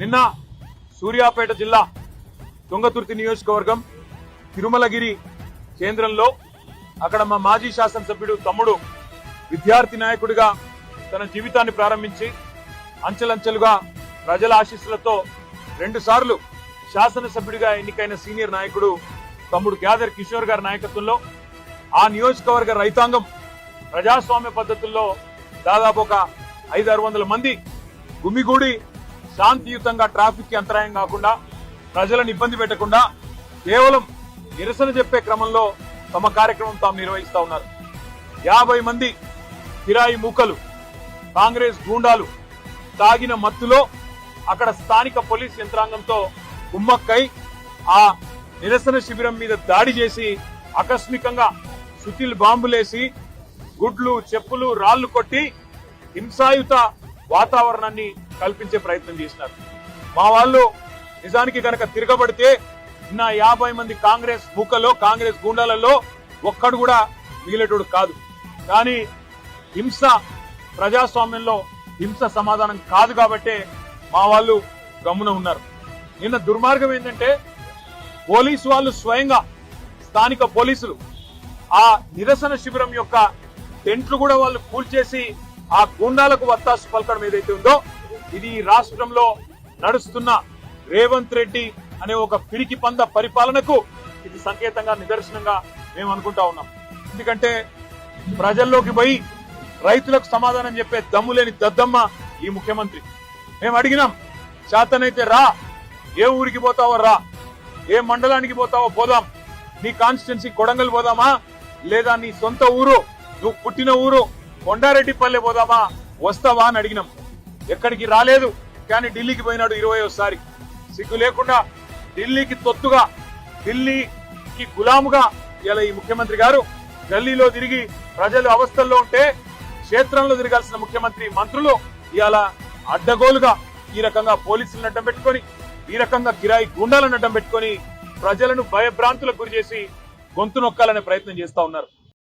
నిన్న సూర్యాపేట జిల్లా తుంగతుర్తి నియోజకవర్గం తిరుమలగిరి కేంద్రంలో అక్కడ మా మాజీ శాసనసభ్యుడు తమ్ముడు విద్యార్థి నాయకుడిగా తన జీవితాన్ని ప్రారంభించి అంచెలంచెలుగా ప్రజల ఆశీస్సులతో రెండు సార్లు శాసనసభ్యుడిగా ఎన్నికైన సీనియర్ నాయకుడు తమ్ముడు గ్యాదర్ కిషోర్ గారి నాయకత్వంలో ఆ నియోజకవర్గ రైతాంగం ప్రజాస్వామ్య పద్ధతుల్లో దాదాపు ఒక ఐదు ఆరు వందల మంది గుమిగూడి శాంతియుతంగా ట్రాఫిక్కి అంతరాయం కాకుండా ప్రజలను ఇబ్బంది పెట్టకుండా కేవలం నిరసన చెప్పే క్రమంలో తమ కార్యక్రమం తాము నిర్వహిస్తా ఉన్నారు. యాభై మంది కిరాయి మూకలు కాంగ్రెస్ గూండాలు తాగిన మత్తులో అక్కడ స్థానిక పోలీస్ యంత్రాంగంతో కుమ్మక్కై ఆ నిరసన శిబిరం మీద దాడి చేసి ఆకస్మికంగా సుతిల్ బాంబులేసి గుడ్లు చెప్పులు రాళ్ళు కొట్టి హింసాయుత వాతావరణాన్ని కల్పించే ప్రయత్నం చేసినారు. మా వాళ్ళు నిజానికి కనుక తిరగబడితే నా యాభై మంది కాంగ్రెస్ మూకలో కాంగ్రెస్ గూండాలలో ఒక్కడు కూడా మిగిలేటోడు కాదు. కానీ హింస ప్రజాస్వామ్యంలో హింస సమాధానం కాదు కాబట్టే మా వాళ్ళు గమ్మున ఉన్నారు. నిన్న దుర్మార్గం ఏంటంటే పోలీసు వాళ్ళు స్వయంగా స్థానిక పోలీసులు ఆ నిరసన శిబిరం యొక్క టెంట్లు కూడా వాళ్ళు కూల్చేసి ఆ గుండాలకు వత్తాసు పలకడం ఏదైతే ఉందో ఇది రాష్ట్రంలో నడుస్తున్న రేవంత్ రెడ్డి అనే ఒక పిరికి పంద పరిపాలనకు ఇది సంకేతంగా నిదర్శనంగా మేము అనుకుంటా ఉన్నాం. ఎందుకంటే ప్రజల్లోకి పోయి రైతులకు సమాధానం చెప్పే దమ్ము లేని దద్దమ్మ ఈ ముఖ్యమంత్రి. మేము అడిగినాం చేతనైతే రా ఏ ఊరికి పోతావో రా ఏ మండలానికి పోతావో పోదాం నీ కాన్స్టిట్యున్సీ కొడంగల్ పోదామా లేదా నీ సొంత ఊరు నువ్వు పుట్టిన ఊరు కొండారెడ్డిపల్లె పోదామా వస్తావా అని అడిగినాం. ఎక్కడికి రాలేదు. కానీ ఢిల్లీకి పోయినాడు ఇరవై ఒకసారి సిగ్గు లేకుండా ఢిల్లీకి తొత్తుగా ఢిల్లీకి గులాముగా ఇలా ఈ ముఖ్యమంత్రి గారు ఢిల్లీలో తిరిగి ప్రజలు అవస్థల్లో ఉంటే క్షేత్రంలో తిరగాల్సిన ముఖ్యమంత్రి మంత్రులు ఇవాళ అడ్డగోలుగా ఈ రకంగా పోలీసులను అడ్డం పెట్టుకొని ఈ రకంగా కిరాయి గుండాలను అడ్డం పెట్టుకొని ప్రజలను భయభ్రాంతులకు గురి చేసి గొంతు నొక్కాలనే ప్రయత్నం చేస్తా ఉన్నారు.